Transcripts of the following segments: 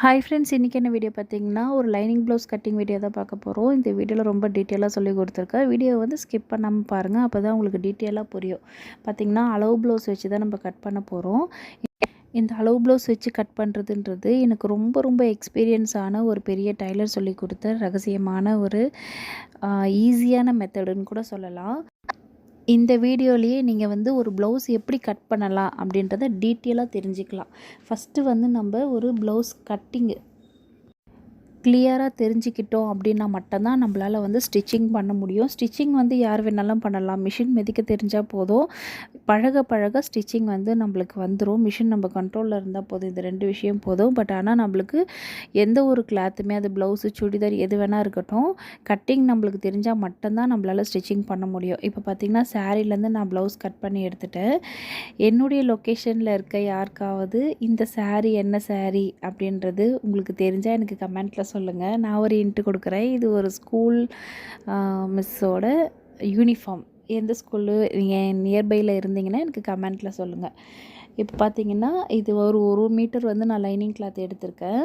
Hi friends இன்றைக்கி என்ன video பார்த்தீங்கன்னா ஒரு லைனிங் ப்ளவுஸ் கட்டிங் வீடியோ தான் பார்க்க போகிறோம் இந்த வீடியோவில் ரொம்ப டீட்டெயிலாக சொல்லி கொடுத்துருக்கேன். வீடியோ வந்து ஸ்கிப் பண்ணாமல் பாருங்கள் அப்போ தான் உங்களுக்கு டீட்டெயிலாக புரியும். பார்த்திங்கன்னா அளவு ப்ளவுஸ் வச்சு தான் நம்ம கட் பண்ண போகிறோம் இந்த அளவு ப்ளவுஸ் வச்சு கட் பண்ணுறதுன்றது எனக்கு ரொம்ப ரொம்ப எக்ஸ்பீரியன்ஸான ஒரு பெரிய டைலர் சொல்லி கொடுத்த ரகசியமான ஒரு ஈஸியான மெத்தடுன்னு கூட சொல்லலாம். இந்த வீடியோலேயே நீங்கள் வந்து ஒரு ப்ளவுஸ் எப்படி கட் பண்ணலாம் அப்படின்றத டீட்டெயிலாக தெரிஞ்சுக்கலாம். ஃபஸ்ட்டு வந்து நம்ம ஒரு ப்ளவுஸ் கட்டிங்கு கிளியராக தெரிஞ்சுக்கிட்டோம் அப்படின்னா மட்டும்தான் நம்மளால் வந்து ஸ்டிச்சிங் பண்ண முடியும். ஸ்டிச்சிங் வந்து யார் வேணாலும் பண்ணலாம். மிஷின் மிதிக்க தெரிஞ்சால் போதும். பழக பழக ஸ்டிச்சிங் வந்து நம்மளுக்கு வந்துடும் மிஷின் நம்ம கண்ட்ரோலில் இருந்தால் போதும். இந்த ரெண்டு விஷயம் போதும். பட் ஆனால் நம்மளுக்கு எந்த ஒரு கிளாத்துமே அது ப்ளவுஸு சுடிதார் எது வேணால் இருக்கட்டும் கட்டிங் நம்மளுக்கு தெரிஞ்சால் மட்டும்தான் நம்மளால் ஸ்டிச்சிங் பண்ண முடியும். இப்போ பார்த்திங்கன்னா சாரீலேருந்து நான் ப்ளவுஸ் கட் பண்ணி எடுத்துட்டேன். என்னுடைய லொக்கேஷனில் இருக்க யாருக்காவது இந்த சாரீ என்ன சாரீ அப்படின்றது உங்களுக்கு தெரிஞ்சால் எனக்கு கமெண்ட்டில் சொல்லுங்கள் நான் ஒரு இன்ட்டு கொடுக்குறேன். இது ஒரு ஸ்கூல் மிஸ்ஸோட யூனிஃபார்ம் எந்த ஸ்கூலு நீங்கள் நியர்பையில் இருந்தீங்கன்னா எனக்கு கமெண்ட்டில் சொல்லுங்கள் இப்போ பார்த்தீங்கன்னா இது ஒரு ஒரு மீட்டர் வந்து நான் லைனிங் கிளாத் எடுத்திருக்கேன்.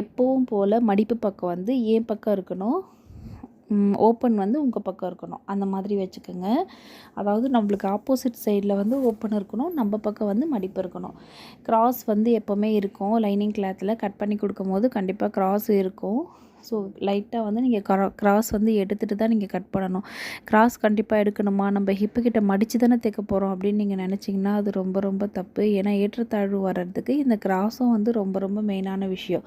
எப்போவும் போல் மடிப்பு பக்கம் வந்து ஏன் பக்கம் இருக்கணும்? ஓப்பன் வந்து உங்கள் பக்கம் இருக்கணும். அந்த மாதிரி வச்சுக்கோங்க. அதாவது நம்மளுக்கு ஆப்போசிட் சைடில் வந்து ஓப்பன் இருக்கணும் நம்ம பக்கம் வந்து மடிப்பு இருக்கணும். க்ராஸ் வந்து எப்போவுமே இருக்கும். லைனிங் கிளாத்தில் கட் பண்ணி கொடுக்கும் போது கண்டிப்பாக க்ராஸ் இருக்கும். ஸோ லைட்டாக வந்து நீங்கள் க்ரா க்ராஸ் வந்து எடுத்துகிட்டு தான் நீங்கள் கட் பண்ணணும். க்ராஸ் கண்டிப்பாக எடுக்கணுமா? நம்ம ஹிப்பு கிட்ட மடித்து தானே தைக்க போகிறோம் அப்படின்னு நீங்கள் நினச்சிங்கன்னா அது ரொம்ப ரொம்ப தப்பு. ஏன்னா ஏற்றத்தாழ்வு வர்றதுக்கு இந்த க்ராஸும் வந்து ரொம்ப ரொம்ப மெயினான விஷயம்.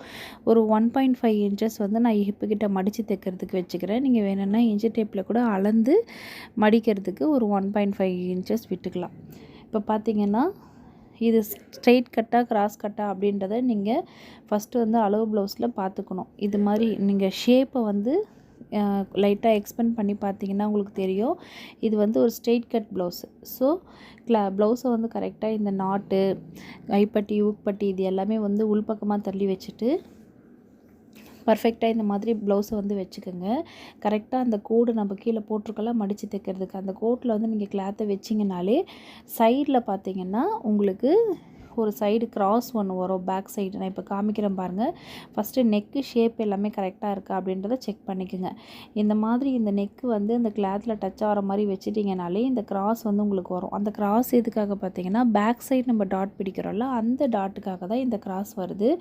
ஒரு ஒன் பாயிண்ட் ஃபைவ் இன்ச்சஸ் வந்து நான் ஹிப்பு கிட்ட மடித்து தைக்கிறதுக்கு வச்சுக்கிறேன். நீங்கள் வேணும்னா இன்ச்சு டேப்பில் கூட அளந்து மடிக்கிறதுக்கு ஒரு ஒன் பாயிண்ட் ஃபைவ் இன்ச்சஸ் விட்டுக்கலாம். இப்போ பார்த்தீங்கன்னா இது ஸ்ட்ரெயிட் கட்டாக கிராஸ் கட்டா அப்படின்றத நீங்கள் ஃபஸ்ட்டு வந்து அளவு ப்ளவுஸில் பார்த்துக்கணும் இது மாதிரி நீங்கள் ஷேப்பை வந்து லைட்டாக எக்ஸ்பெண்ட் பண்ணி பார்த்தீங்கன்னா உங்களுக்கு தெரியும். இது வந்து ஒரு ஸ்ட்ரெயிட் கட் ப்ளவுஸு ஸோ க்ளா ப்ளவுஸை வந்து கரெக்டாக இந்த நாட்டு கைப்பட்டி ஊக்பட்டி இது எல்லாமே வந்து உள்பக்கமாக தள்ளி வச்சுட்டு பர்ஃபெக்டாக இந்த மாதிரி ப்ளவுஸை வந்து வச்சுக்கோங்க. கரெக்டாக அந்த கோடு நம்ம கீழே போட்டிருக்கலாம் மடித்து தைக்கிறதுக்கு. அந்த கோட்டில் வந்து நீங்கள் கிளாத்தை வச்சிங்கனாலே சைடில் பார்த்தீங்கன்னா உங்களுக்கு ஒரு சைடு கிராஸ் ஒன்று வரும் பேக் சைடு நான் இப்போ காமிக்கிறேன் பாருங்கள் ஃபஸ்ட்டு நெக்கு ஷேப் எல்லாமே கரெக்டாக இருக்கா அப்படின்றத செக் பண்ணிக்கோங்க. இந்த மாதிரி இந்த நெக்கு வந்து இந்த கிளாத்தில் டச் ஆகிற மாதிரி வச்சுட்டிங்கனாலே இந்த கிராஸ் வந்து உங்களுக்கு வரும். அந்த கிராஸ் எதுக்காக பார்த்தீங்கன்னா பேக் சைடு நம்ம டாட் பிடிக்கிறோம்ல அந்த டாட்டுக்காக தான் இந்த கிராஸ் வருது.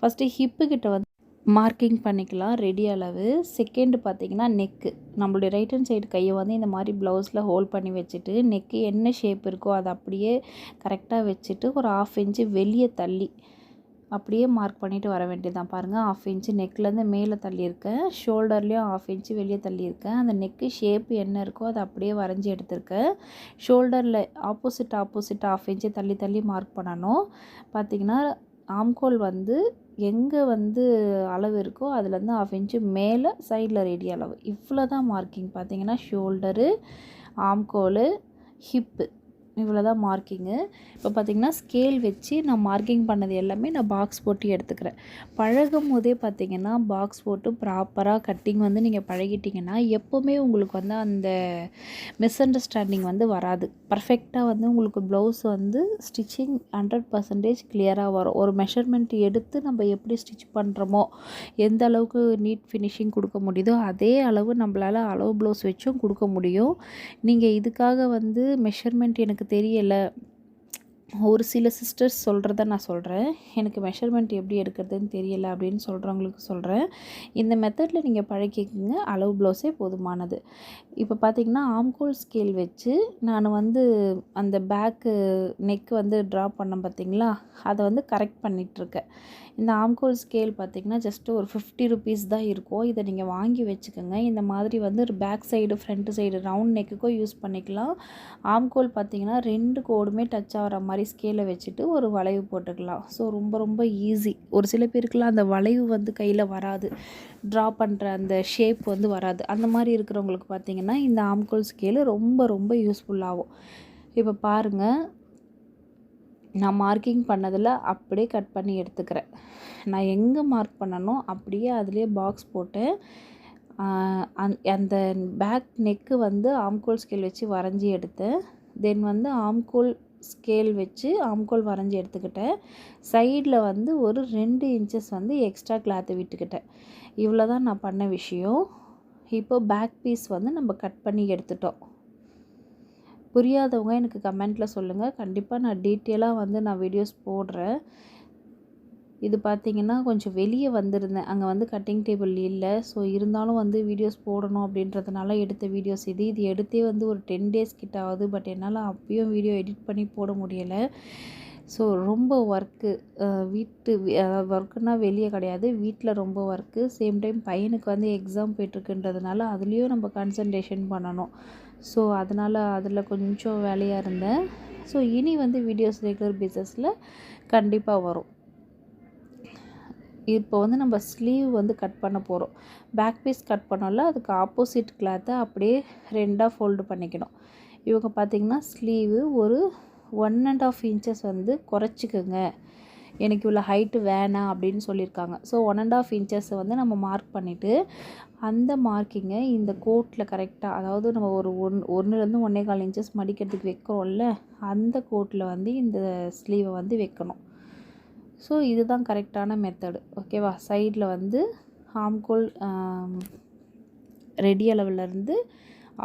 ஃபஸ்ட்டு ஹிப்பு கிட்ட வந்து மார்க்கிங் பண்ணிக்கலாம் ரெடி அளவு. செகண்டு பார்த்திங்கன்னா நெக்கு நம்மளுடைய ரைட் ஹேண்ட் சைடு கையை வந்து இந்த மாதிரி ப்ளவுஸில் ஹோல்ட் பண்ணி வச்சுட்டு நெக்கு என்ன ஷேப் இருக்கோ அதை அப்படியே கரெக்டாக வச்சுட்டு ஒரு ஆஃப் இன்ச்சு வெளியே தள்ளி அப்படியே மார்க் பண்ணிவிட்டு வர வேண்டியதான் பாருங்கள் ஆஃப் இன்ச்சு நெக்லேருந்து மேலே தள்ளியிருக்கேன். ஷோல்டர்லேயும் ஆஃப் இன்ச்சு வெளியே தள்ளியிருக்கேன். அந்த நெக்கு ஷேப் என்ன இருக்கோ அதை அப்படியே வரைஞ்சி எடுத்திருக்கேன். ஷோல்டரில் ஆப்போசிட் ஆப்போசிட் ஆஃப் இன்ச்சு தள்ளி தள்ளி மார்க் பண்ணணும். பார்த்திங்கன்னா ஆம்கோல் வந்து எங்கே வந்து அளவு இருக்கோ அதுலேருந்து ஆஃப் இன்ச்சு மேலே சைடில் ரெடி அளவு. இவ்வளோ தான் மார்க்கிங் பார்த்தீங்கன்னா ஷோல்டரு ஆம்கோலு ஹிப்பு இவ்வளோ தான் மார்க்கிங்கு இப்போ பார்த்திங்கன்னா ஸ்கேல் வச்சு நான் மார்க்கிங் பண்ணது எல்லாமே நான் பாக்ஸ் போட்டு எடுத்துக்கிறேன். பழகும் போதே பார்த்திங்கன்னா பாக்ஸ் போட்டு ப்ராப்பராக கட்டிங் வந்து நீங்கள் பழகிட்டிங்கன்னா எப்போவுமே உங்களுக்கு வந்து அந்த மிஸ் அண்டர்ஸ்டாண்டிங் வந்து வராது. பர்ஃபெக்டாக வந்து உங்களுக்கு ப்ளவுஸ் வந்து ஸ்டிச்சிங் ஹண்ட்ரட் பர்சன்டேஜ் கிளியராக வரும். ஒரு மெஷர்மெண்ட் எடுத்து நம்ம எப்படி ஸ்டிச் பண்ணுறோமோ எந்த அளவுக்கு நீட் ஃபினிஷிங் கொடுக்க முடியுதோ அதே அளவு நம்மளால் அளவு ப்ளவுஸ் வச்சும் கொடுக்க முடியும். நீங்கள் இதுக்காக வந்து மெஷர்மெண்ட் எனக்கு எனக்கு தெரியலை. ஒரு சில சிஸ்டர்ஸ் சொல்கிறத நான் சொல்கிறேன் எனக்கு மெஷர்மெண்ட் எப்படி எடுக்கிறதுன்னு தெரியலை அப்படின்னு சொல்கிறவங்களுக்கு சொல்கிறேன் இந்த மெத்தடில் நீங்கள் பழக்கிக்கிங்க. அளவு ப்ளவுஸே போதுமானது. இப்போ பார்த்திங்கன்னா ஆம்கோல் ஸ்கேல் வச்சு நான் வந்து அந்த பேக்கு நெக் வந்து ட்ரா பண்ணேன் பார்த்திங்களா அதை வந்து கரெக்ட் பண்ணிகிட்ருக்கேன் இந்த ஆம்கோல் ஸ்கேல் பார்த்திங்கன்னா ஜஸ்ட்டு ஒரு ஃபிஃப்டி ருபீஸ் தான் இருக்கும். இதை நீங்கள் வாங்கி வச்சுக்கோங்க. இந்த மாதிரி வந்து ஒரு back side front side round நெக்குக்கும் use பண்ணிக்கலாம். ஆம்கோல் பார்த்திங்கன்னா ரெண்டு கோடுமே டச் ஆகிற மாதிரி ஸ்கேலை வச்சுட்டு ஒரு வளைவு போட்டுக்கலாம். ஸோ ரொம்ப ரொம்ப ஈஸி ஒரு சில பேருக்குலாம் அந்த வளைவு வந்து கையில் வராது. ட்ரா பண்ணுற அந்த ஷேப் வந்து வராது. அந்த மாதிரி இருக்கிறவங்களுக்கு பார்த்திங்கன்னா இந்த ஆம்கோல் ஸ்கேலு ரொம்ப ரொம்ப யூஸ்ஃபுல்லாகும் இப்போ பாருங்கள் நான் மார்க்கிங் பண்ணதில் அப்படியே கட் பண்ணி எடுத்துக்கிறேன். நான் எங்கே மார்க் பண்ணனோ அப்படியே அதிலே பாக்ஸ் போட்டு அந் அந்த பேக் நெக்கு வந்து ஆம்கோல் ஸ்கேல் வச்சு வரைஞ்சி எடுத்தேன் தென் வந்து ஆம்கோல் ஸ்கேல் வச்சு ஆம்கோல் வரைஞ்சி எடுத்துக்கிட்டேன். சைடில் வந்து ஒரு ரெண்டு இன்ச்சஸ் வந்து எக்ஸ்ட்ரா கிளாத்தை விட்டுக்கிட்டேன். இவ்வளோ தான் நான் பண்ண விஷயம். இப்போ பேக் பீஸ் வந்து நம்ம கட் பண்ணி எடுத்துட்டோம். புரியாதவங்க எனக்கு கமெண்ட்டில் சொல்லுங்கள் கண்டிப்பாக நான் டீட்டெயிலாக வந்து நான் வீடியோஸ் போடுறேன். இது பார்த்திங்கன்னா கொஞ்சம் வெளியே வந்திருந்தேன். அங்கே வந்து கட்டிங் டேபிள் இல்லை. ஸோ இருந்தாலும் வந்து வீடியோஸ் போடணும் அப்படின்றதுனால எடுத்த வீடியோஸ் இது. இது எடுத்தே வந்து ஒரு டென் டேஸ் கிட்ட ஆகுது. பட் என்னால் அப்பயும் வீடியோ எடிட் பண்ணி போட முடியலை. ஸோ ரொம்ப ஒர்க்கு. வீட்டு ஒர்க்குனால் வெளியே கிடையாது. வீட்டில் ரொம்ப ஒர்க்கு. சேம் டைம் பையனுக்கு வந்து எக்ஸாம் போயிட்டுருக்குன்றதுனால அதுலேயும் நம்ம கான்சன்ட்ரேஷன் பண்ணணும். ஸோ அதனால் அதில் கொஞ்சம் வேலையாக இருந்தேன். ஸோ இனி வந்து வீடியோஸ் ரெகுலர் பேசஸில் கண்டிப்பாக வரும். இப்போ வந்து நம்ம ஸ்லீவ் வந்து கட் பண்ண போகிறோம் பேக் பீஸ் கட் பண்ணோம்ல அதுக்கு ஆப்போசிட் கிளாத்தை அப்படியே ரெண்டாக ஃபோல்டு பண்ணிக்கணும். இவங்க பார்த்திங்கன்னா ஸ்லீவு ஒரு ஒன் அண்ட் ஆஃப் இன்ச்சஸ் வந்து குறைச்சிக்கோங்க. எனக்கு இவ்வளோ ஹைட்டு வேணாம் அப்படின்னு சொல்லியிருக்காங்க. ஸோ ஒன் அண்ட் ஆஃப் இன்ச்சஸை வந்து நம்ம மார்க் பண்ணிவிட்டு அந்த மார்க்கிங்கை இந்த கோட்டில் கரெக்டாக அதாவது நம்ம ஒரு ஒன் ஒன்றுலேருந்து ஒன்றே கால் இன்ச்சஸ் மடிக்கிறதுக்கு வைக்கிறோம்ல அந்த கோட்டில் வந்து இந்த ஸ்லீவை வந்து வைக்கணும். ஸோ இதுதான் கரெக்டான மெத்தடு ஓகேவா சைடில் வந்து ஆம்கோல் ரெடி அளவுலேருந்து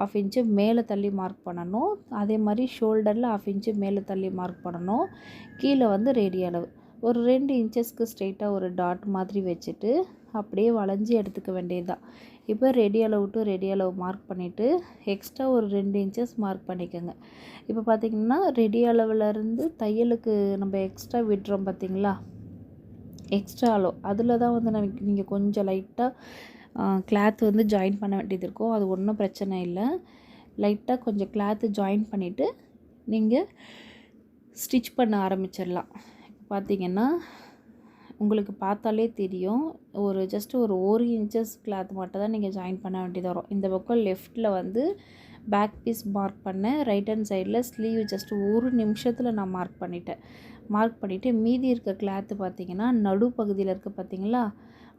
ஆஃப் இன்ச்சு மேலே தள்ளி மார்க் பண்ணணும். அதே மாதிரி ஷோல்டரில் ஆஃப் இன்ச்சு மேலே தள்ளி மார்க் பண்ணணும். கீழே வந்து ரேடி அளவு. ஒரு ரெண்டு இன்ச்சஸ்க்கு ஸ்ட்ரெயிட்டாக ஒரு டாட் மாதிரி வச்சுட்டு அப்படியே வளைஞ்சி எடுத்துக்க வேண்டியது தான் இப்போ ரெடி அளவு டு ரெடி அளவு மார்க் பண்ணிவிட்டு எக்ஸ்ட்ரா ஒரு ரெண்டு இன்ச்சஸ் மார்க் பண்ணிக்கோங்க. இப்போ பார்த்திங்கன்னா ரெடி அளவுலேருந்து தையலுக்கு நம்ம எக்ஸ்ட்ரா விடுறோம் பார்த்திங்களா எக்ஸ்ட்ரா அளவு. அதில் தான் வந்து நமக்கு நீங்கள் கொஞ்சம் லைட்டாக கிளாத் வந்து ஜாயின் பண்ண வேண்டியது இருக்கும். அது ஒன்றும் பிரச்சனை இல்லை. லைட்டாக கொஞ்சம் கிளாத்து ஜாயின் பண்ணிவிட்டு நீங்கள் ஸ்டிச் பண்ண ஆரம்பிச்சிடலாம். பார்த்திங்கன்னா உங்களுக்கு பார்த்தாலே தெரியும். ஒரு ஜஸ்ட் ஒரு ஒரு இன்ச்சஸ் கிளாத் மட்டும் தான் நீங்கள் ஜாயின் பண்ண வேண்டியது வரும். இந்த பக்கம் லெஃப்ட்டில் வந்து பேக் பீஸ் மார்க் பண்ணேன் ரைட் ஹேண்ட் சைடில் ஸ்லீவ் ஜஸ்ட் ஒரு நிமிஷத்தில் நான் மார்க் பண்ணிட்டேன். மார்க் பண்ணிவிட்டு மீதி இருக்க கிளாத்து பார்த்திங்கன்னா நடுப்பகுதியில் இருக்க பார்த்திங்களா?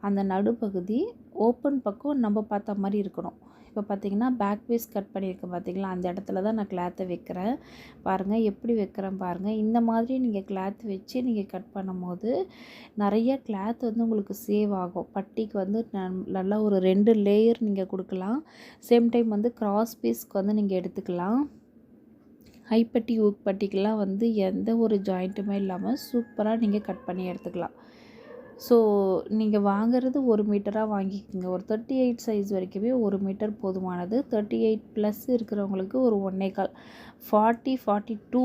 அந்த நடுப்பகுதி ஓப்பன் பக்கம் நம்ம பார்த்த மாதிரி இருக்கணும். இப்போ பார்த்தீங்கன்னா பேக் பீஸ் கட் பண்ணியிருக்கேன் பார்த்தீங்களா? அந்த இடத்துல தான் நான் கிளாத்தை வைக்கிறேன். பாருங்கள் எப்படி வைக்கிறேன் பாருங்கள் இந்த மாதிரி நீங்கள் கிளாத் வச்சு நீங்கள் கட் பண்ணும்போது நிறைய கிளாத் வந்து உங்களுக்கு சேவ் ஆகும். பட்டிக்கு வந்து நல்லா ஒரு ரெண்டு லேயர் நீங்கள் கொடுக்கலாம். சேம் டைம் வந்து கிராஸ் பீஸ்க்கு வந்து நீங்கள் எடுத்துக்கலாம். ஹைப்பட்டி ஊக்பட்டிக்கெலாம் வந்து எந்த ஒரு ஜாயிண்ட்டுமே இல்லாமல் சூப்பராக நீங்கள் கட் பண்ணி எடுத்துக்கலாம். ஸோ நீங்கள் வாங்குறது ஒரு மீட்டராக வாங்கிக்கோங்க. ஒரு தேர்ட்டி எயிட் சைஸ் வரைக்குமே ஒரு மீட்டர் போதுமானது. தேர்ட்டி எயிட் ப்ளஸ் இருக்கிறவங்களுக்கு ஒரு ஒன்றே கால். Forty forty two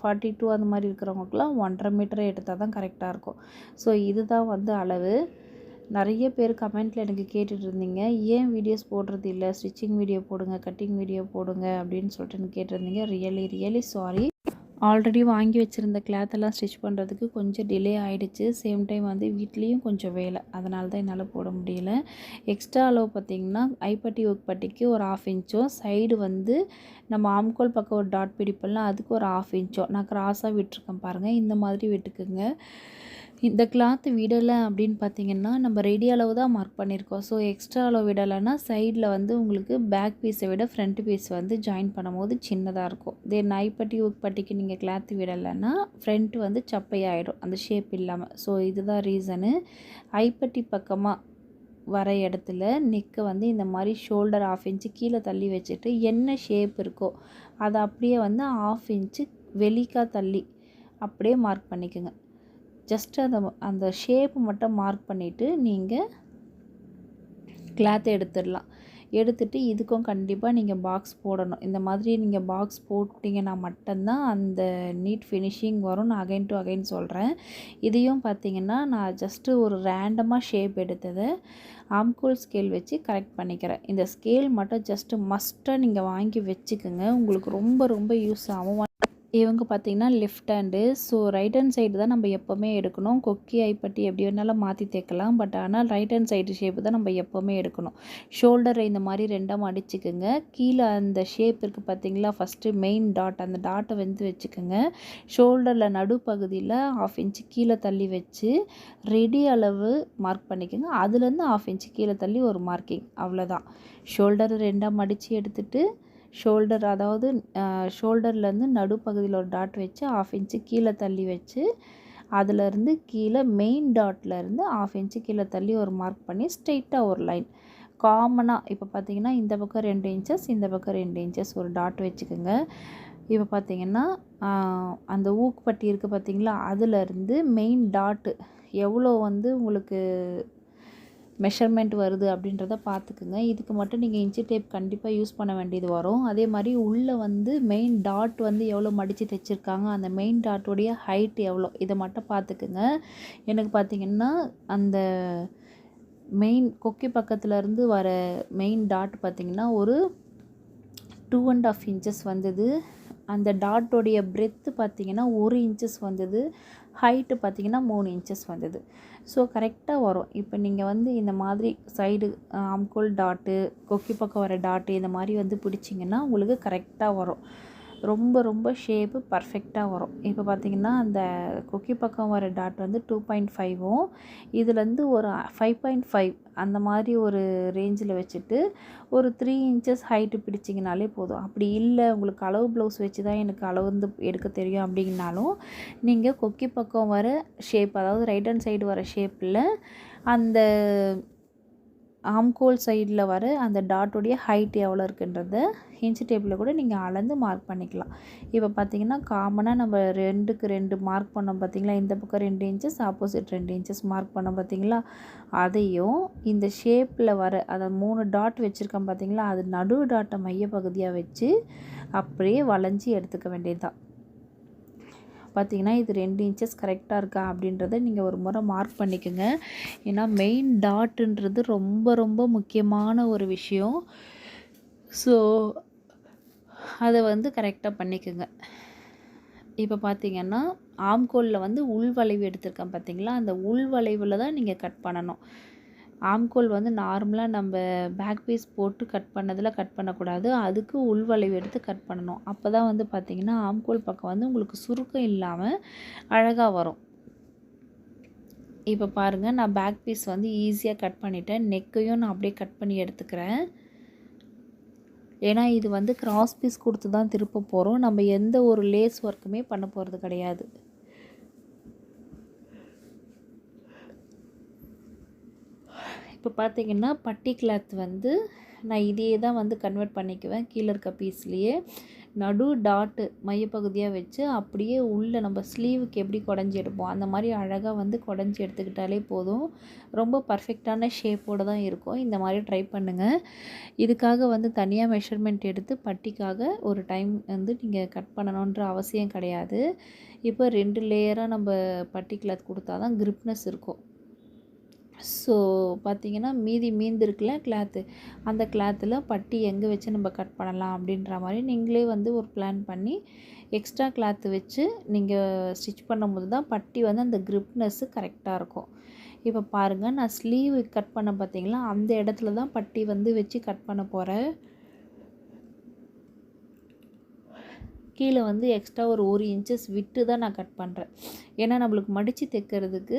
forty two அந்த மாதிரி இருக்கிறவங்களுக்குலாம் ஒன்றரை மீட்டரை எடுத்தால் தான் கரெக்டாக இருக்கும். ஸோ இதுதான் வந்து அளவு. நிறைய பேர் கமெண்ட்டில் எனக்கு கேட்டுட்டு இருந்தீங்க. ஏன் வீடியோஸ் போடுறது இல்லை? ஸ்டிச்சிங் வீடியோ போடுங்க கட்டிங் வீடியோ போடுங்க அப்படின்னு சொல்லிட்டு எனக்கு கேட்டிருந்தீங்க ரியலி ரியலி சாரி ஆல்ரெடி வாங்கி வச்சுருந்த கிளாத்தெல்லாம் ஸ்டிச் பண்ணுறதுக்கு கொஞ்சம் டிலே ஆகிடுச்சு சேம் டைம் வந்து வீட்லேயும் கொஞ்சம் வேலை. அதனால தான் என்னால் போட முடியல. எக்ஸ்ட்ரா அளவு பார்த்திங்கன்னா ஐப்பட்டி ஒர்க் பட்டிக்கு ஒரு ஆஃப் இன்ச்சும் சைடு வந்து நம்ம ஆம்கோல் பக்கம் ஒரு டாட் பிடிப்பெல்லாம் அதுக்கு ஒரு ஆஃப் இன்ச்சும் நான் கிராஸாக விட்டுருக்கேன் பாருங்கள் இந்த மாதிரி விட்டுக்குங்க. இந்த கிளாத்து விடலை அப்படின்னு பார்த்தீங்கன்னா நம்ம ரெடி அளவு தான் மார்க் பண்ணியிருக்கோம். ஸோ எக்ஸ்ட்ரா அளவு விடலைன்னா சைடில் வந்து உங்களுக்கு பேக் பீஸை விட ஃப்ரண்ட் பீஸ் வந்து ஜாயின் பண்ணும்போது சின்னதாக இருக்கும். இதே நாய்ப்பட்டி உக்பட்டிக்கு நீங்கள் கிளாத்து விடலைன்னா ஃப்ரண்ட் வந்து சப்பையாயிடும். அந்த ஷேப் இல்லாமல் ஸோ இதுதான் ரீசனு ஐப்பட்டி பக்கமாக வர இடத்துல நெக்கை வந்து இந்த மாதிரி ஷோல்டர் ஆஃப் இன்ச்சு கீழே தள்ளி வச்சுட்டு என்ன ஷேப் இருக்கோ அதை அப்படியே வந்து ஆஃப் இன்ச்சு வெளிக்கா தள்ளி அப்படியே மார்க் பண்ணிக்கோங்க. ஜஸ்ட் அந்த அந்த ஷேப்பு மட்டும் மார்க் பண்ணிவிட்டு நீங்கள் கிளாத்தை எடுத்துடலாம். எடுத்துட்டு இதுக்கும் கண்டிப்பாக நீங்கள் பாக்ஸ் போடணும். இந்த மாதிரி நீங்கள் பாக்ஸ் போட்டிங்கன்னா மட்டும்தான் அந்த நீட் ஃபினிஷிங் வரும். நான் அகைன் டு அகைன் சொல்கிறேன் இதையும் பார்த்தீங்கன்னா நான் ஜஸ்ட்டு ஒரு ரேண்டமாக ஷேப் எடுத்ததை ஆம்கோல் ஸ்கேல் வச்சு கரெக்ட் பண்ணிக்கிறேன். இந்த ஸ்கேல் மட்டும் ஜஸ்ட்டு மஸ்ட்டாக நீங்கள் வாங்கி வச்சுக்கோங்க. உங்களுக்கு ரொம்ப ரொம்ப யூஸ் ஆகும். இவங்க பார்த்திங்கன்னா left hand so right hand side தான் நம்ம எப்போவுமே எடுக்கணும். கொக்கி ஐப்பட்டி எப்படி வேணாலும் மாற்றி தேக்கலாம் பட் ஆனால் ரைட் ஹேண்ட் சைடு ஷேப்பு தான் நம்ம எப்போவுமே எடுக்கணும். ஷோல்டரை இந்த மாதிரி ரெண்டாக மடிச்சுக்குங்க கீழே அந்த ஷேப் இருக்குது பார்த்திங்களா? ஃபஸ்ட்டு மெயின் டாட் அந்த டாட்டை வந்து வச்சுக்கோங்க. ஷோல்டரில் நடுப்பகுதியில் ஆஃப் இன்ச்சு கீழே தள்ளி வச்சு ரெடி அளவு மார்க் பண்ணிக்கோங்க. அதுலேருந்து ஆஃப் இன்ச்சு கீழே தள்ளி ஒரு மார்க்கிங் அவ்வளோதான் ஷோல்டரை ரெண்டாக மடித்து எடுத்துகிட்டு ஷோல்டர் அதாவது ஷோல்டர்லேருந்து நடுப்பகுதியில் ஒரு டாட் வச்சு ஆஃப் இன்ச்சு கீழே தள்ளி வச்சு அதுலேருந்து கீழே மெயின் டாட்லேருந்து ஆஃப் இன்ச்சு கீழே தள்ளி ஒரு மார்க் பண்ணி ஸ்ட்ரெயிட்டாக ஒரு லைன் காமனாக இப்போ பார்த்தீங்கன்னா இந்த பக்கம் ரெண்டு இன்ச்சஸ் இந்த பக்கம் ரெண்டு இன்ச்சஸ் ஒரு டாட் வச்சுக்கோங்க. இப்போ பார்த்தீங்கன்னா அந்த ஊக்குப்பட்டி இருக்குது பார்த்தீங்களா அதுலேருந்து மெயின் டாட்டு எவ்வளோ வந்து உங்களுக்கு மெஷர்மெண்ட் வருது அப்படின்றத பார்த்துக்குங்க. இதுக்கு மட்டும் நீங்கள் இன்ச்சி டேப் கண்டிப்பாக யூஸ் பண்ண வேண்டியது வரும். அதே மாதிரி உள்ளே வந்து மெயின் டாட் வந்து எவ்வளோ மடித்து தைச்சிருக்காங்க அந்த மெயின் டாட்டோடைய ஹைட் எவ்வளோ இதை மட்டும் பார்த்துக்குங்க. எனக்கு பார்த்திங்கன்னா அந்த மெயின் கொக்கி பக்கத்துலேருந்து வர மெயின் டாட் பார்த்திங்கன்னா ஒரு டூ அண்ட் ஆஃப் இன்ச்சஸ் வந்தது. அந்த டாட்டோடைய பிரெத்து பார்த்திங்கன்னா ஒரு இன்ச்சஸ் வந்தது. ஹைட்டு பார்த்திங்கன்னா மூணு இன்ச்சஸ் வந்தது. ஸோ கரெக்டாக வரும். இப்போ நீங்கள் வந்து இந்த மாதிரி சைடு அம்கோல் டாட்டு கொக்கி பக்கம் வர டாட்டு இந்த மாதிரி வந்து பிடிச்சிங்கன்னா உங்களுக்கு கரெக்டாக வரும். ரொம்ப ரொம்ப ஷேப்பு பர்ஃபெக்டாக வரும். இப்போ பார்த்திங்கன்னா அந்த கொக்கி பக்கம் வர டாட் வந்து டூ பாயிண்ட் ஃபைவும் இதுலேருந்து ஒரு ஃபைவ் பாயிண்ட் ஃபைவ் அந்த மாதிரி ஒரு ரேஞ்சில் வச்சுட்டு ஒரு த்ரீ இன்ச்சஸ் ஹைட்டு பிடிச்சிங்கனாலே போதும். அப்படி இல்லை உங்களுக்கு அளவு ப்ளவுஸ் வச்சு தான் எனக்கு அளவு வந்து எடுக்க தெரியும் அப்படின்னாலும் நீங்கள் கொக்கி பக்கம் வர ஷேப் அதாவது ரைட் ஹேண்ட் சைடு வர ஷேப்பில் அந்த ஆம்கோல் சைடில் வர அந்த டாட்டோடைய ஹைட் எவ்வளோ இருக்குன்றத இன்ச்சு டேபிளில் கூட நீங்கள் அளந்து மார்க் பண்ணிக்கலாம். இப்போ பார்த்தீங்கன்னா காமனாக நம்ம ரெண்டுக்கு ரெண்டு மார்க் பண்ணோம் பார்த்தீங்களா? இந்த பக்கம் ரெண்டு இன்ச்சஸ் ஆப்போசிட் ரெண்டு இன்ச்சஸ் மார்க் பண்ணோம் பார்த்தீங்களா? அதையும் இந்த ஷேப்பில் வர அதை மூணு டாட் வச்சுருக்கோம் பார்த்தீங்களா? அது நடு டாட்டை மைய பகுதியாக வச்சு அப்படியே வளைஞ்சி எடுத்துக்க வேண்டியதுதான். பார்த்தீங்கன்னா இது ரெண்டு இன்ச்சஸ் கரெக்டாக இருக்கா அப்படின்றத நீங்கள் ஒரு முறை மார்க் பண்ணிக்கோங்க. ஏன்னா மெயின் டாட்டுன்றது ரொம்ப ரொம்ப முக்கியமான ஒரு விஷயம். ஸோ அதை வந்து கரெக்டாக பண்ணிக்கோங்க. இப்போ பார்த்தீங்கன்னா ஆம்கோலில் வந்து உள்வளைவு எடுத்திருக்கேன் பார்த்தீங்களா? அந்த உள்வளைவில் தான் நீங்கள் கட் பண்ணணும். ஆம்கோல் வந்து நார்மலாக நம்ம பேக் பீஸ் போட்டு கட் பண்ணதில் கட் பண்ணக்கூடாது. அதுக்கு உள்வளைவு எடுத்து கட் பண்ணணும். அப்போ தான் வந்து பார்த்திங்கன்னா ஆம்கோல் பக்கம் வந்து உங்களுக்கு சுருக்கம் இல்லாமல் அழகாக வரும். இப்போ பாருங்கள் நான் பேக் பீஸ் வந்து ஈஸியாக கட் பண்ணிட்டேன். நெக்கையும் நான் அப்படியே கட் பண்ணி எடுத்துக்கிறேன். ஏன்னா இது வந்து கிராஸ் பீஸ் கொடுத்து தான் திருப்ப போகிறோம் நம்ம எந்த ஒரு லேஸ் ஒர்க்குமே பண்ண போகிறது கிடையாது. இப்போ பார்த்தீங்கன்னா பட்டி கிளாத் வந்து நான் இதையே தான் வந்து கன்வெர்ட் பண்ணிக்குவேன். கீழே இருக்க பீஸ்லேயே நடு டாட்டு மையப்பகுதியாக வச்சு அப்படியே உள்ளே நம்ம ஸ்லீவுக்கு எப்படி குடஞ்சி எடுப்போம்? அந்த மாதிரி அழகாக வந்து குடஞ்சி எடுத்துக்கிட்டாலே போதும். ரொம்ப பர்ஃபெக்டான ஷேப்போடு தான் இருக்கும். இந்த மாதிரி ட்ரை பண்ணுங்கள் இதுக்காக வந்து தனியாக மெஷர்மெண்ட் எடுத்து பட்டிக்காக ஒரு டைம் வந்து நீங்கள் கட் பண்ணணுன்ற அவசியம் கிடையாது. இப்போ ரெண்டு லேயராக நம்ம பட்டி கிளாத் கொடுத்தா தான் கிரிப்னஸ் இருக்கும். ஸோ பார்த்திங்கன்னா மீதி மீந்திருக்குல்ல கிளாத்து அந்த கிளாத்தில் பட்டி எங்கே வச்சு நம்ம கட் பண்ணலாம் அப்படின்ற மாதிரி நீங்களே வந்து ஒரு பிளான் பண்ணி எக்ஸ்ட்ரா கிளாத்து வச்சு நீங்கள் ஸ்டிச் பண்ணும்போது தான் பட்டி வந்து அந்த க்ரிப்னஸ்ஸு கரெக்டாக இருக்கும். இப்போ பாருங்கள் நான் ஸ்லீவ் கட் பண்ண பார்த்தீங்களா அந்த இடத்துல தான் பட்டி வந்து வச்சு கட் பண்ண போகிறேன் கீழே வந்து எக்ஸ்ட்ரா ஒரு ஒரு இன்ச்சஸ் விட்டு தான் நான் கட் பண்ணுறேன் ஏன்னா நம்மளுக்கு மடித்து தைக்கிறதுக்கு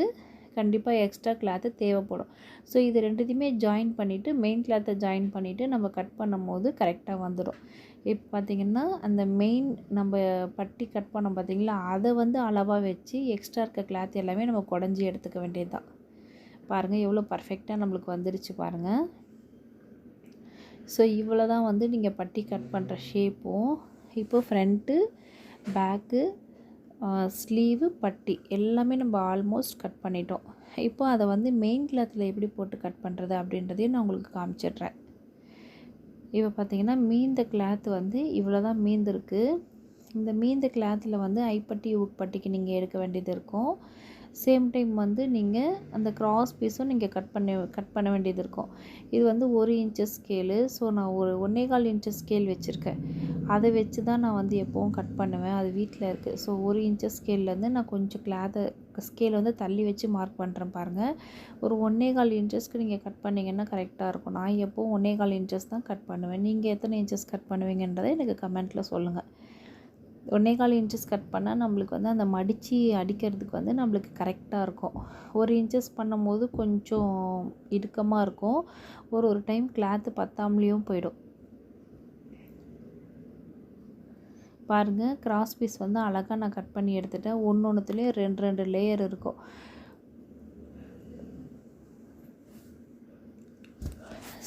கண்டிப்பாக எக்ஸ்ட்ரா கிளாத்து தேவைப்படும். ஸோ இது ரெண்டுத்தையுமே ஜாயின் பண்ணிவிட்டு மெயின் கிளாத்தை ஜாயின் பண்ணிவிட்டு நம்ம கட் பண்ணும் போது கரெக்டாக வந்துடும் இப்போ பார்த்திங்கன்னா அந்த மெயின் நம்ம பட்டி கட் பண்ணோம் பார்த்திங்களா அதை வந்து அளவாக வச்சு எக்ஸ்ட்ரா இருக்க கிளாத் எல்லாமே நம்ம குடஞ்சி எடுத்துக்க வேண்டியது தான் பாருங்கள் எவ்வளோ பர்ஃபெக்டாக நம்மளுக்கு வந்துருச்சு பாருங்கள் ஸோ இவ்வளோ தான் வந்து நீங்கள் பட்டி கட் பண்ணுற ஷேப்பும் இப்போ ஃப்ரண்ட்டு பேக்கு ஸ்லீவு பட்டி எல்லாமே நம்ம ஆல்மோஸ்ட் கட் பண்ணிட்டோம். இப்போ அதை வந்து மெயின் கிளாத்தில் எப்படி போட்டு கட் பண்ணுறது அப்படின்றதையும் நான் உங்களுக்கு காமிச்சிடுறேன். இப்போ பார்த்தீங்கன்னா மீந்த கிளாத் வந்து இவ்வளோ தான் மீந்திருக்கு. இந்த மீந்த கிளாத்தில் வந்து ஐப்பட்டி உட்பட்டிக்கு நீங்கள் எடுக்க வேண்டியது இருக்கும். சேம் டைம் வந்து நீங்கள் அந்த க்ராஸ் பீஸும் நீங்கள் கட் பண்ண கட் பண்ண வேண்டியது இருக்கும். இது வந்து ஒரு இன்ச்சஸ் ஸ்கேலு ஸோ நான் ஒரு ஒன்றே கால் இன்ச்சஸ் ஸ்கேல் வச்சுருக்கேன். அதை வச்சு தான் நான் வந்து எப்போவும் கட் பண்ணுவேன். அது வீட்டில் இருக்குது ஸோ ஒரு இன்ச்சஸ் ஸ்கேல்லேருந்து நான் கொஞ்சம் கிளாத்தை ஸ்கேல் வந்து தள்ளி வச்சு மார்க் பண்ணுறேன் பாருங்கள் ஒரு ஒன்றே கால் இன்ச்சஸ்க்கு நீங்கள் கட் பண்ணிங்கன்னா கரெக்டாக இருக்கும். நான் எப்போவும் ஒன்றே கால் இன்ச்சஸ் தான் கட் பண்ணுவேன். நீங்கள் எத்தனை இன்ச்சஸ் கட் பண்ணுவீங்கன்றதை எனக்கு கமெண்ட்டில் சொல்லுங்கள் ஒன்றே கால் இன்ச்சஸ் கட் பண்ணால் நம்மளுக்கு வந்து அந்த மடித்து அடிக்கிறதுக்கு வந்து நம்மளுக்கு கரெக்டாக இருக்கும். ஒரு இன்ச்சஸ் பண்ணும்போது கொஞ்சம் இடுக்கமாக இருக்கும். ஒரு ஒரு டைம் கிளாத்து பத்தாமலேயும் போயிடும். பாருங்கள் கிராஸ் பீஸ் வந்து அழகாக நான் கட் பண்ணி எடுத்துட்டேன். ஒன்று ஒன்றுத்துலேயும் ரெண்டு ரெண்டு லேயர் இருக்கும்.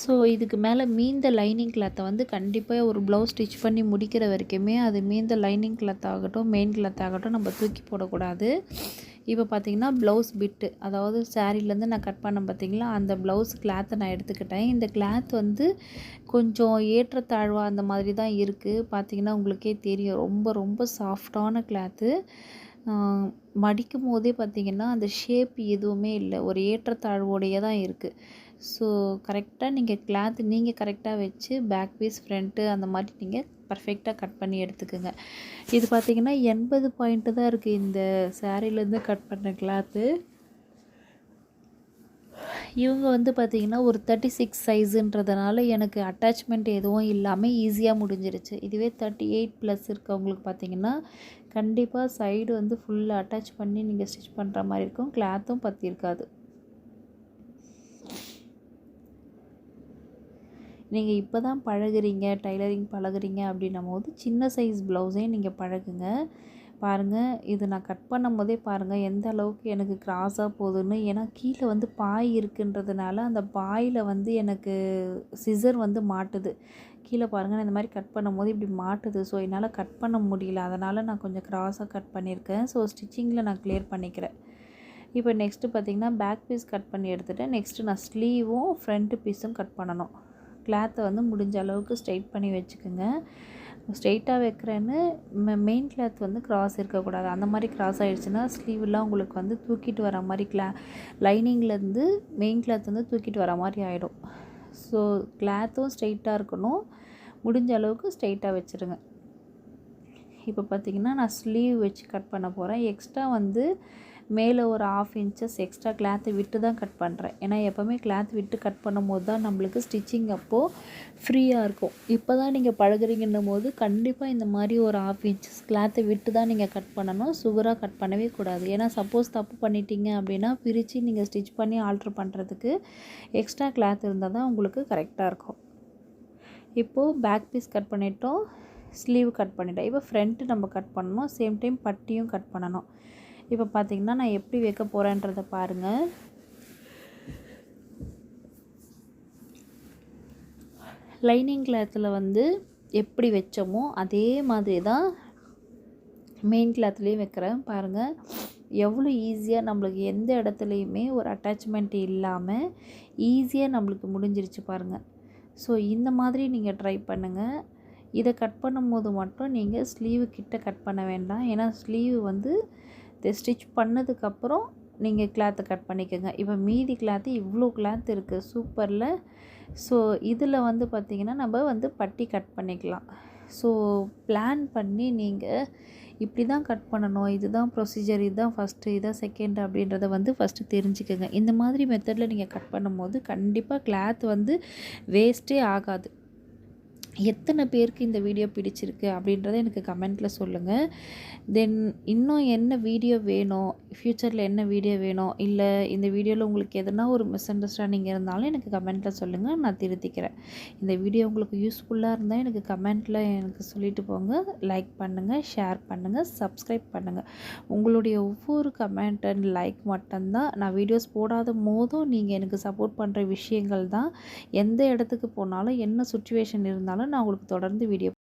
ஸோ இதுக்கு மேலே மீந்த லைனிங் கிளாத்தை வந்து கண்டிப்பாக ஒரு ப்ளவுஸ் ஸ்டிச் பண்ணி முடிக்கிற வரைக்குமே அது மீந்த லைனிங் கிளாத் ஆகட்டும் மெயின் கிளாத் ஆகட்டும் நம்ம தூக்கி போடக்கூடாது. இப்போ பார்த்திங்கன்னா ப்ளவுஸ் பிட்டு அதாவது சாரீலேருந்து நான் கட் பண்ண பார்த்திங்களா அந்த ப்ளவுஸ் கிளாத்தை நான் எடுத்துக்கிட்டேன். இந்த கிளாத் வந்து கொஞ்சம் ஏற்றத்தாழ்வாக அந்த மாதிரி தான் இருக்குது பார்த்தீங்கன்னா உங்களுக்கே தெரியும் ரொம்ப ரொம்ப சாஃப்டான கிளாத்து மடிக்கும் போதே பார்த்திங்கன்னா அந்த ஷேப் எதுவுமே இல்லை ஒரு ஏற்றத்தாழ்வோடையே தான் இருக்குது ஸோ கரெக்டாக நீங்கள் கிளாத் நீங்கள் கரெக்டாக வச்சு பேக் பீஸ் ஃப்ரண்ட்டு அந்த மாதிரி நீங்கள் பர்ஃபெக்டாக கட் பண்ணி எடுத்துக்கோங்க. இது பார்த்திங்கன்னா எண்பது பாயிண்ட்டு தான் இருக்குது இந்த சேரீலேருந்து கட் பண்ண கிளாத்து இவங்க வந்து பார்த்திங்கன்னா ஒரு தேர்ட்டி சிக்ஸ் சைஸுன்றதுனால எனக்கு அட்டாச்மெண்ட் எதுவும் இல்லாமல் ஈஸியாக முடிஞ்சிருச்சு. இதுவே தேர்ட்டி எயிட் ப்ளஸ் இருக்கவங்களுக்கு பார்த்திங்கன்னா கண்டிப்பாக சைடு வந்து ஃபுல்லாக அட்டாச் பண்ணி நீங்கள் ஸ்டிச் பண்ணுற மாதிரி இருக்கும். கிளாத்தும் பற்றிருக்காது நீங்கள் இப்போ தான் பழகுறீங்க டைலரிங் பழகுறீங்க அப்படின்னும் போது சின்ன சைஸ் ப்ளவுஸே நீங்கள் பழகுங்க. பாருங்கள் இது நான் கட் பண்ணும் போதே பாருங்கள் எந்த அளவுக்கு எனக்கு கிராஸாக போகுதுன்னு. ஏன்னா கீழே வந்து பாய் இருக்குன்றதுனால அந்த பாயில் வந்து எனக்கு சிசர் வந்து மாட்டுது. கீழே பாருங்கள் நான் இந்த மாதிரி கட் பண்ணும் போது இப்படி மாட்டுது. ஸோ என்னால் கட் பண்ண முடியல. அதனால் நான் கொஞ்சம் க்ராஸாக கட் பண்ணியிருக்கேன். ஸோ ஸ்டிச்சிங்கில் நான் கிளியர் பண்ணிக்கிறேன். இப்போ நெக்ஸ்ட்டு பார்த்திங்கன்னா பேக் பீஸ் கட் பண்ணி எடுத்துகிட்டேன் நெக்ஸ்ட்டு நான் ஸ்லீவும் ஃப்ரண்ட்டு பீஸும் கட் பண்ணணும். கிளாத்தை வந்து முடிஞ்ச அளவுக்கு ஸ்ட்ரைட் பண்ணி வச்சுக்கோங்க. ஸ்ட்ரெயிட்டாக வைக்கிறேன்னு மெயின் கிளாத் வந்து க்ராஸ் இருக்கக்கூடாது. அந்த மாதிரி க்ராஸ் ஆகிடுச்சுன்னா ஸ்லீவ்லாம் உங்களுக்கு வந்து தூக்கிட்டு வர மாதிரி கிளா லைனிங்லேருந்து மெயின் கிளாத் வந்து தூக்கிட்டு வர மாதிரி ஆகிடும் ஸோ கிளாத்தும் ஸ்ட்ரெயிட்டாக இருக்கணும். முடிஞ்ச அளவுக்கு ஸ்ட்ரெயிட்டாக வச்சுருங்க. இப்போ பார்த்திங்கன்னா நான் ஸ்லீவ் வச்சு கட் பண்ண போகிறேன் எக்ஸ்ட்ரா வந்து மேலே ஒரு ஆஃப் இன்ச்சஸ் எக்ஸ்ட்ரா கிளாத்தை விட்டு தான் கட் பண்ணுறேன் ஏன்னா எப்போவுமே கிளாத் விட்டு கட் பண்ணும் போது தான் நம்மளுக்கு ஸ்டிச்சிங் அப்போது ஃப்ரீயாக இருக்கும். இப்போ தான் நீங்கள் பழகுறீங்கன்னும் போது கண்டிப்பாக இந்த மாதிரி ஒரு ஆஃப் இன்ச்சஸ் கிளாத்தை விட்டு தான் நீங்கள் கட் பண்ணணும். சுகராக கட் பண்ணவே கூடாது. ஏன்னா சப்போஸ் தப்பு பண்ணிட்டீங்க அப்படின்னா பிரித்து நீங்கள் ஸ்டிச் பண்ணி ஆல்ட்ரு பண்ணுறதுக்கு எக்ஸ்ட்ரா கிளாத் இருந்தால் தான் உங்களுக்கு கரெக்டாக இருக்கும். இப்போது பேக் பீஸ் கட் பண்ணிட்டோம். ஸ்லீவ் கட் பண்ணிட்டோம். இப்போ ஃப்ரண்ட்டு நம்ம கட் பண்ணணும். சேம் டைம் பட்டியும் கட் பண்ணணும். இப்போ பார்த்திங்கன்னா நான் எப்படி வைக்க போகிறேன்றதை பாருங்கள் லைனிங் கிளாத்தில் வந்து எப்படி வச்சோமோ அதே மாதிரி தான் மெயின் கிளாத்லேயும் வைக்கிறேன். பாருங்கள் எவ்வளோ ஈஸியாக நம்மளுக்கு எந்த இடத்துலையுமே ஒரு அட்டாச்மெண்ட் இல்லாமல் ஈஸியாக நம்மளுக்கு முடிஞ்சிருச்சு பாருங்கள் ஸோ இந்த மாதிரி நீங்கள் ட்ரை பண்ணுங்கள் இதை கட் பண்ணும்போது மட்டும் நீங்கள் ஸ்லீவு கிட்ட கட் பண்ண வேண்டாம். ஏன்னா ஸ்லீவ் வந்து ஸ்டிச் பண்ணதுக்கப்புறம் நீங்கள் கிளாத்தை கட் பண்ணிக்கோங்க. இப்போ மீதி கிளாத்து இவ்வளோ கிளாத் இருக்குது சூப்பரில். ஸோ இதில் வந்து பார்த்திங்கன்னா நம்ம வந்து பட்டி கட் பண்ணிக்கலாம். ஸோ பிளான் பண்ணி நீங்கள் இப்படி தான் கட் பண்ணணும். இதுதான் ப்ரொசீஜர் இதுதான் ஃபஸ்ட்டு இதுதான் செகண்ட் அப்படின்றத வந்து ஃபஸ்ட்டு தெரிஞ்சுக்கோங்க. இந்த மாதிரி மெத்தடில் நீங்கள் கட் பண்ணும்போது கண்டிப்பாக கிளாத் வந்து வேஸ்ட்டே ஆகாது. எத்தனை பேருக்கு இந்த வீடியோ பிடிச்சிருக்கு அப்படின்றத எனக்கு கமெண்ட்டில் சொல்லுங்கள் தென் இன்னும் என்ன வீடியோ வேணும்? ஃப்யூச்சரில் என்ன வீடியோ வேணும்? இல்லை இந்த வீடியோவில் உங்களுக்கு எதனா ஒரு மிஸ் அண்டர்ஸ்டாண்டிங் இருந்தாலும் எனக்கு கமெண்ட்டில் சொல்லுங்கள் நான் திருத்திக்கிறேன். இந்த வீடியோ உங்களுக்கு யூஸ்ஃபுல்லாக இருந்தால் எனக்கு கமெண்ட்டில் எனக்கு சொல்லிட்டு போங்க. லைக் பண்ணுங்கள் ஷேர் பண்ணுங்கள் சப்ஸ்கிரைப் பண்ணுங்கள் உங்களுடைய ஒவ்வொரு கமெண்ட் அண்ட் லைக் மட்டும்தான். நான் வீடியோஸ் போடாத போதும் நீங்கள் எனக்கு சப்போர்ட் பண்ணுற விஷயங்கள் தான். எந்த இடத்துக்கு போனாலும் என்ன சுச்சுவேஷன் இருந்தாலும் நான் உங்களுக்கு தொடர்ந்து வீடியோ